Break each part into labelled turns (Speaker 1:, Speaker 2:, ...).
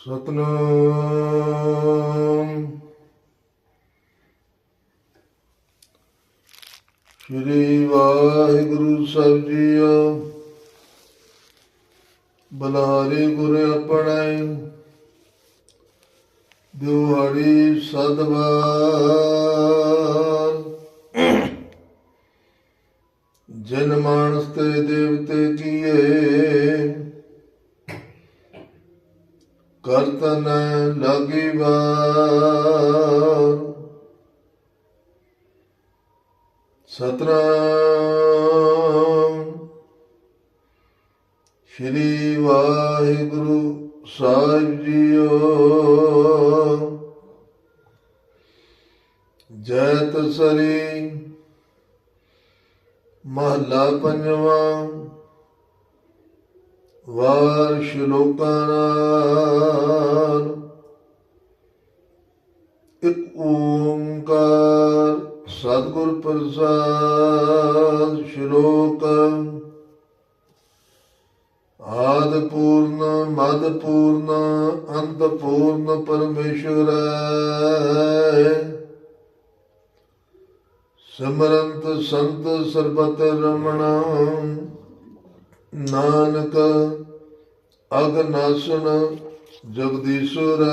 Speaker 1: ਸਤਨਾਮ। ਸ੍ਰੀ ਵਾਹਿਗੁਰੂ ਸਾਹਿਬ ਜੀਓ, ਬਲਾਰੇ ਗੁਰ ਆਪਣੇ ਦਿਵਾੜੀ ਸਦਵਾਰ ਜਨ ਮਾਨਸ ਤੇ ਦੇਵਤੇ ਕੀਏ ਕਰਤਨ ਲਾਗੀ ਵਾਰ ਸਤਨਾਮ। ਸ਼੍ਰੀ ਵਾਹਿਗੁਰੂ ਸਾਹਿਬ ਜੀਓ। ਜੈ ਤਸਰੀ ਮਹਲਾ ਪੰਜਵਾਂ। ਵਾਰ ਸ਼ਲੋਕਾਂ ਪ੍ਰਸਾਦ ਸ਼ਲੋਕ। ਆਦ ਪੂਰਨ ਮਦ ਪੂਰਨ ਅੰਤ ਪੂਰਨ ਪਰਮੇਸ਼ਵਰ ਸਿਮਰੰਤ ਸੰਤ ਸਰਬਤ ਰਮਣਾ। ਨਾਨਕ ਅਗਨਾਸਨ ਜਗਦੀਸ਼ਵਰ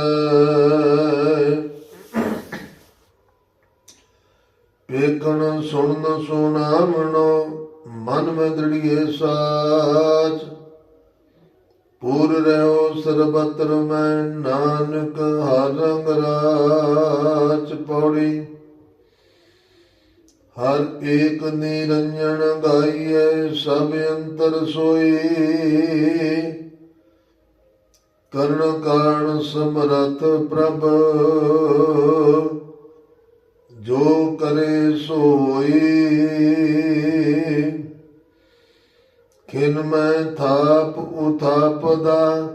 Speaker 1: ਵੇਖਣ ਸੁਣਨ ਸੁਣਾਵਣੋ, ਮਨ ਮੈਂ ਦ੍ਰਿੜੀਏ ਸਾਚ। ਪੂਰ ਰਹਿਓ ਸਰਬਤਰ ਮੈਂ, ਨਾਨਕ ਹਰ ਰੰਗ ਰਾਚ ਪੌੜੀ। ਹਰ ਏਕ ਨਿਰੰਜਨ ਗਾਈਐ, ਸਭ ਅੰਤਰ ਸੋਈ। ਕਰਨ ਕਾਰਨ ਸਮਰਥ ਪ੍ਰਭ ਖਿਨ ਮੈਂ ਥਾਪ ਉਥਾਪ ਦਾ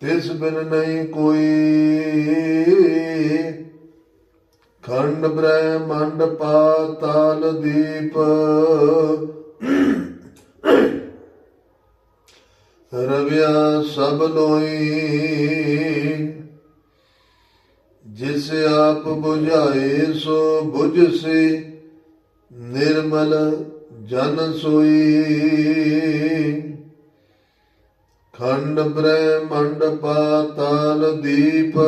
Speaker 1: ਤਿਸ ਬਿਨ ਨਹੀਂ ਕੋਈ। ਖੰਡ ਬ੍ਰਹਮੰਡ ਪਾਤਾਲ ਦੀਪ। ਰਵਿਆ ਸਭ ਲੋਈ। ਜਿਸ ਆਪ 부ਝਾਏ ਸੋ 부ਝ ਸੇ ਨਿਰਮਲ ਜਨ ਸੋਈ। ਖੰਡ ਬ੍ਰਹਮੰਡ ਪਾਤਾਲ ਦੀਪ,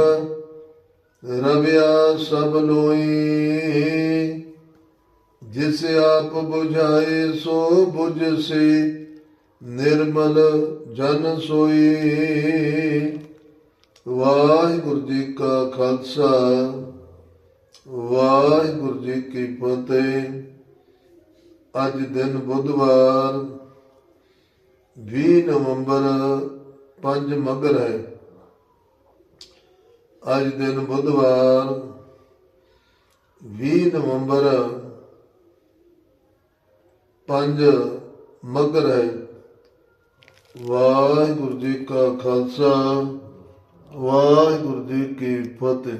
Speaker 1: ਰਵਿਆ ਸਭ ਲੋਈ। ਜਿਸ ਆਪ 부ਝਾਏ ਸੋ 부ਝ ਸੇ ਨਿਰਮਲ ਜਨ ਸੋਈ। ਵਾਹਿਗੁਰੂ ਜੀ ਕਾ ਖਾਲਸਾ, ਵਾਹਿਗੁਰੂ ਜੀ ਕੀ ਫਤਿਹ। ਅੱਜ ਦਿਨ ਬੁੱਧਵਾਰ 20 ਨਵੰਬਰ 5 ਮਗਰ ਹੈ। ਅੱਜ ਦਿਨ ਬੁੱਧਵਾਰ 20 ਨਵੰਬਰ 5 ਮਗਰ ਹੈ। ਵਾਹਿਗੁਰੂ ਜੀ ਕਾ ਖਾਲਸਾ, ਵਾਹਿਗੁਰੂ ਜੀ ਕੀ ਫਤਿਹ।